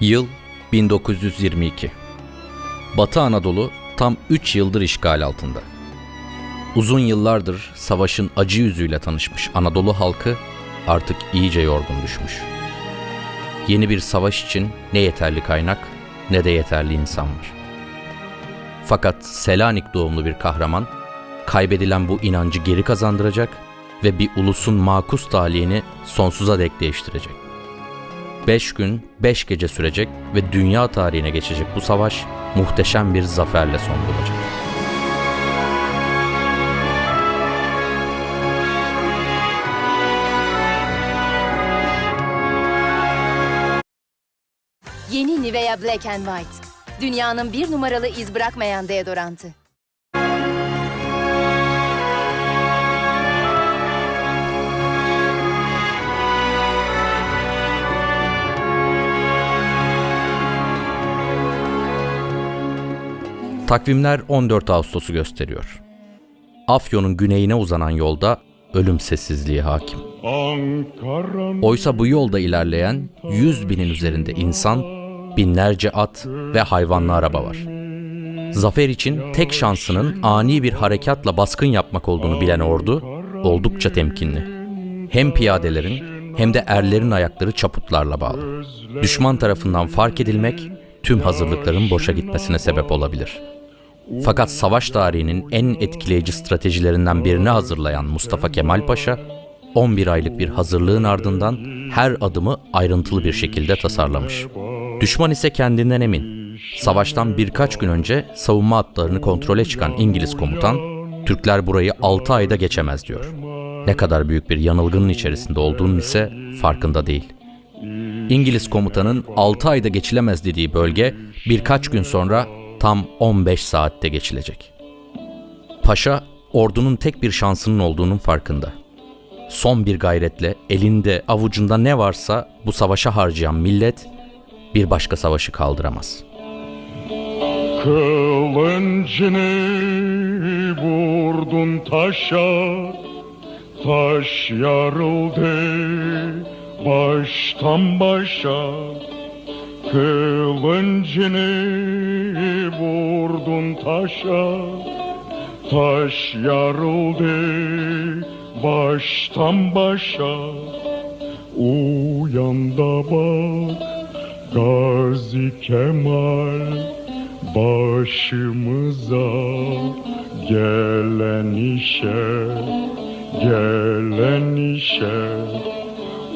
Yıl 1922. Batı Anadolu tam 3 yıldır işgal altında. Uzun yıllardır savaşın acı yüzüyle tanışmış Anadolu halkı artık iyice yorgun düşmüş. Yeni bir savaş için ne yeterli kaynak ne de yeterli insan var. Fakat Selanik doğumlu bir kahraman kaybedilen bu inancı geri kazandıracak ve bir ulusun makus talihini sonsuza dek değiştirecek. 5 gün, 5 gece sürecek ve dünya tarihine geçecek bu savaş muhteşem bir zaferle son bulacak. Yeni Nivea Black and White. Dünyanın bir numaralı iz bırakmayan deodorantı. Takvimler 14 Ağustos'u gösteriyor. Afyon'un güneyine uzanan yolda ölüm sessizliği hakim. Oysa bu yolda ilerleyen 100 binin üzerinde insan, binlerce at ve hayvanlı araba var. Zafer için tek şansının ani bir harekatla baskın yapmak olduğunu bilen ordu oldukça temkinli. Hem piyadelerin hem de erlerin ayakları çaputlarla bağlı. Düşman tarafından fark edilmek tüm hazırlıkların boşa gitmesine sebep olabilir. Fakat savaş tarihinin en etkileyici stratejilerinden birini hazırlayan Mustafa Kemal Paşa, 11 aylık bir hazırlığın ardından her adımı ayrıntılı bir şekilde tasarlamış. Düşman ise kendinden emin. Savaştan birkaç gün önce savunma hatlarını kontrole çıkan İngiliz komutan, Türkler burayı 6 ayda geçemez diyor. Ne kadar büyük bir yanılgının içerisinde olduğunun ise farkında değil. İngiliz komutanın 6 ayda geçilemez dediği bölge birkaç gün sonra tam 15 saatte geçilecek. Paşa ordunun tek bir şansının olduğunun farkında. Son bir gayretle elinde avucunda ne varsa bu savaşa harcayan millet bir başka savaşı kaldıramaz. kılıncını vurdun taşa Taş yarıldı baştan başa Kılıncını vurdun taşa Taş yarıldı baştan başa. Uyan da bak Gazi Kemal Başımıza gelen işe Gelen işe.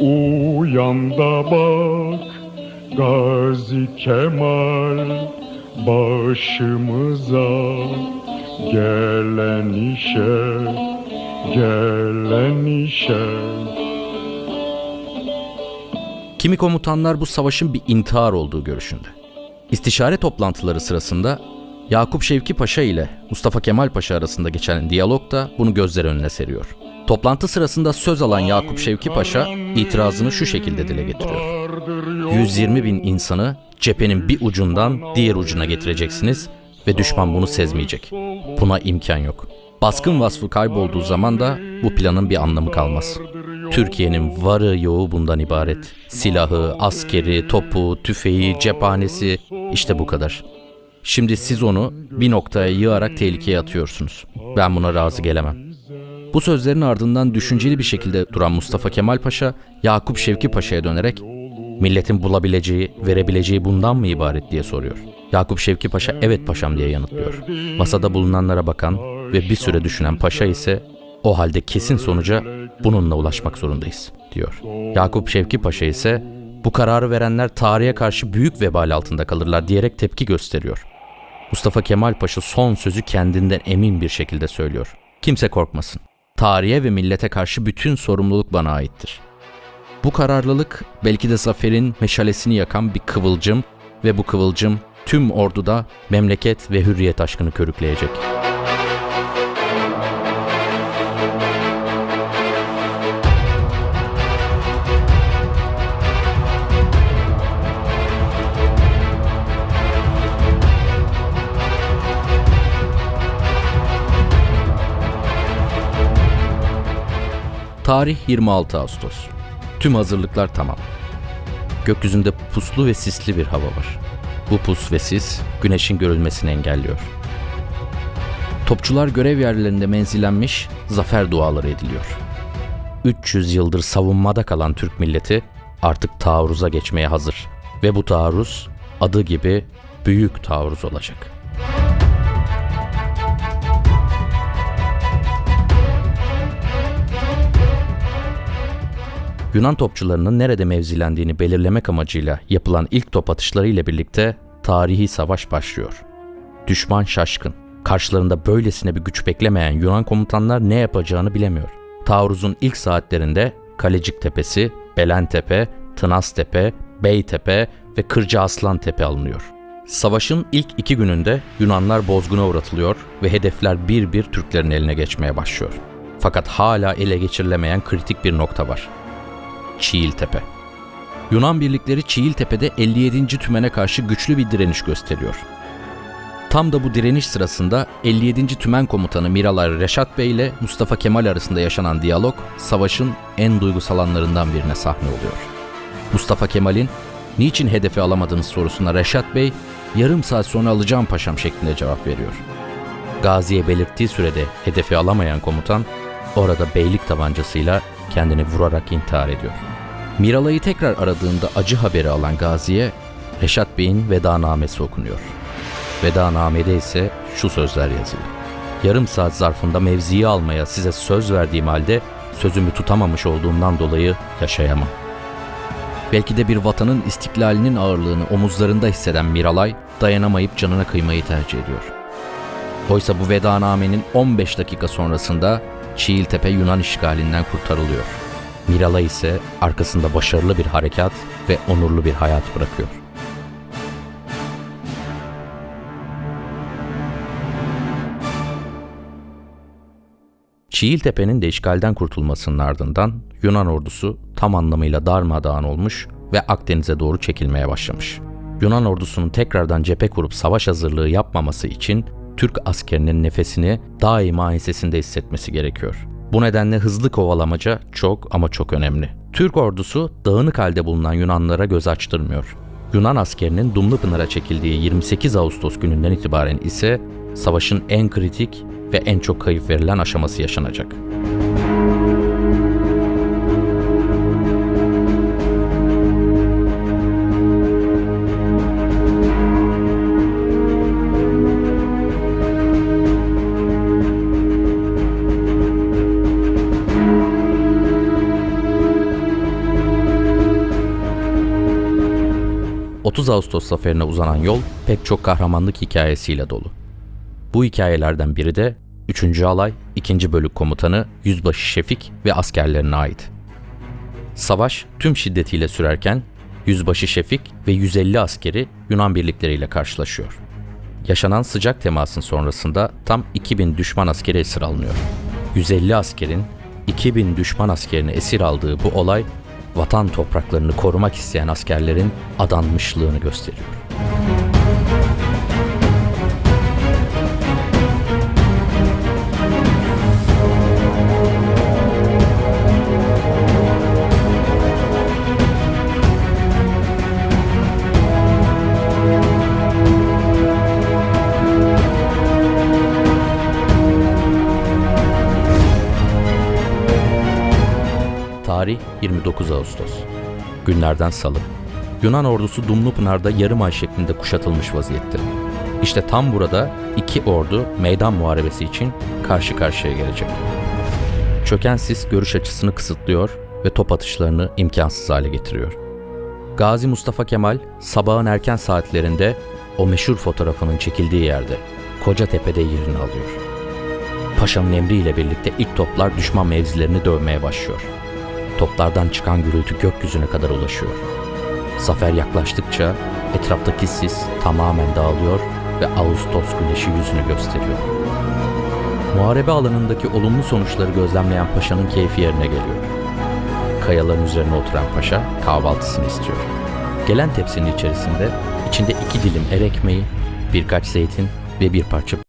Uyan da bak Gazi Kemal Başımıza gelen işe Gelen işe Kimi komutanlar bu savaşın bir intihar olduğu görüşünde. İstişare toplantıları sırasında Yakup Şevki Paşa ile Mustafa Kemal Paşa arasında geçen diyalog da bunu gözler önüne seriyor. Toplantı sırasında söz alan Yakup Şevki Paşa itirazını şu şekilde dile getiriyor. 120 bin insanı cephenin bir ucundan diğer ucuna getireceksiniz ve düşman bunu sezmeyecek. Buna imkan yok. Baskın vasfı kaybolduğu zaman da bu planın bir anlamı kalmaz. Türkiye'nin varı yoğu bundan ibaret. Silahı, askeri, topu, tüfeği, cephanesi işte bu kadar. Şimdi siz onu bir noktaya yığarak tehlikeye atıyorsunuz. Ben buna razı gelemem. Bu sözlerin ardından düşünceli bir şekilde duran Mustafa Kemal Paşa, Yakup Şevki Paşa'ya dönerek milletin bulabileceği, verebileceği bundan mı ibaret diye soruyor. Yakup Şevki Paşa evet paşam diye yanıtlıyor. Masada bulunanlara bakan ve bir süre düşünen paşa ise o halde kesin sonuca bununla ulaşmak zorundayız diyor. Yakup Şevki Paşa ise bu kararı verenler tarihe karşı büyük vebal altında kalırlar diyerek tepki gösteriyor. Mustafa Kemal Paşa son sözü kendinden emin bir şekilde söylüyor. Kimse korkmasın. Tarihe ve millete karşı bütün sorumluluk bana aittir. Bu kararlılık belki de zaferin meşalesini yakan bir kıvılcım ve bu kıvılcım tüm orduda memleket ve hürriyet aşkını körükleyecek. Tarih 26 Ağustos. Tüm hazırlıklar tamam. Gökyüzünde puslu ve sisli bir hava var. Bu pus ve sis güneşin görülmesini engelliyor. Topçular görev yerlerinde menzilenmiş, zafer duaları ediliyor. 300 yıldır savunmada kalan Türk milleti artık taarruza geçmeye hazır ve bu taarruz adı gibi büyük taarruz olacak. Yunan topçularının nerede mevzilendiğini belirlemek amacıyla yapılan ilk top atışları ile birlikte tarihi savaş başlıyor. Düşman şaşkın. Karşılarında böylesine bir güç beklemeyen Yunan komutanlar ne yapacağını bilemiyor. Taarruzun ilk saatlerinde Kalecik Tepesi, Belentepe, Tınastepe, Beytepe ve Kırca Aslan Tepe alınıyor. Savaşın ilk iki gününde Yunanlar bozguna uğratılıyor ve hedefler bir bir Türklerin eline geçmeye başlıyor. Fakat hala ele geçirilemeyen kritik bir nokta var. Çiğiltepe. Yunan birlikleri Çiğiltepe'de 57. tümene karşı güçlü bir direniş gösteriyor. Tam da bu direniş sırasında 57. Tümen Komutanı Miralay Reşat Bey ile Mustafa Kemal arasında yaşanan diyalog savaşın en duygusal anlarından birine sahne oluyor. Mustafa Kemal'in niçin hedefi alamadınız sorusuna Reşat Bey yarım saat sonra alacağım paşam şeklinde cevap veriyor. Gazi'ye belirttiği sürede hedefi alamayan komutan orada beylik tabancasıyla kendini vurarak intihar ediyor. Miralay'ı tekrar aradığında acı haberi alan Gazi'ye Reşat Bey'in vedanamesi okunuyor. Vedanamede ise şu sözler yazılı. Yarım saat zarfında mevziyi almaya size söz verdiğim halde sözümü tutamamış olduğumdan dolayı yaşayamam. Belki de bir vatanın istiklalinin ağırlığını omuzlarında hisseden Miralay dayanamayıp canına kıymayı tercih ediyor. Oysa bu vedanamenin 15 dakika sonrasında Çiğiltepe Yunan işgalinden kurtarılıyor. Miralay ise arkasında başarılı bir harekat ve onurlu bir hayat bırakıyor. Çiğiltepe'nin de işgalden kurtulmasının ardından Yunan ordusu tam anlamıyla darmadağın olmuş ve Akdeniz'e doğru çekilmeye başlamış. Yunan ordusunun tekrardan cephe kurup savaş hazırlığı yapmaması için Türk askerinin nefesini daima ensesinde hissetmesi gerekiyor. Bu nedenle hızlı kovalamaca çok ama çok önemli. Türk ordusu dağınık halde bulunan Yunanlara göz açtırmıyor. Yunan askerinin Dumlupınar'a çekildiği 28 Ağustos gününden itibaren ise savaşın en kritik ve en çok kayıp verilen aşaması yaşanacak. ...30 Ağustos zaferine uzanan yol pek çok kahramanlık hikayesiyle dolu. Bu hikayelerden biri de 3. Alay 2. Bölük Komutanı Yüzbaşı Şefik ve askerlerine ait. Savaş tüm şiddetiyle sürerken Yüzbaşı Şefik ve 150 askeri Yunan birlikleriyle karşılaşıyor. Yaşanan sıcak temasın sonrasında tam 2000 düşman askeri esir alınıyor. 150 askerin 2000 düşman askerini esir aldığı bu olay vatan topraklarını korumak isteyen askerlerin adanmışlığını gösteriyor. Tarih 29 Ağustos. Günlerden salı. Yunan ordusu Dumlupınar'da yarım ay şeklinde kuşatılmış vaziyette. İşte tam burada iki ordu meydan muharebesi için karşı karşıya gelecek. Çöken sis görüş açısını kısıtlıyor ve top atışlarını imkansız hale getiriyor. Gazi Mustafa Kemal sabahın erken saatlerinde o meşhur fotoğrafının çekildiği yerde Kocatepe'de yerini alıyor. Paşa'nın emriyle birlikte ilk toplar düşman mevzilerini dövmeye başlıyor. Toplardan çıkan gürültü gökyüzüne kadar ulaşıyor. Zafer yaklaştıkça etraftaki sis tamamen dağılıyor ve Ağustos güneşi yüzünü gösteriyor. Muharebe alanındaki olumlu sonuçları gözlemleyen paşanın keyfi yerine geliyor. Kayaların üzerine oturan paşa kahvaltısını istiyor. Gelen tepsinin içerisinde içinde iki dilim er ekmeği, birkaç zeytin ve bir parça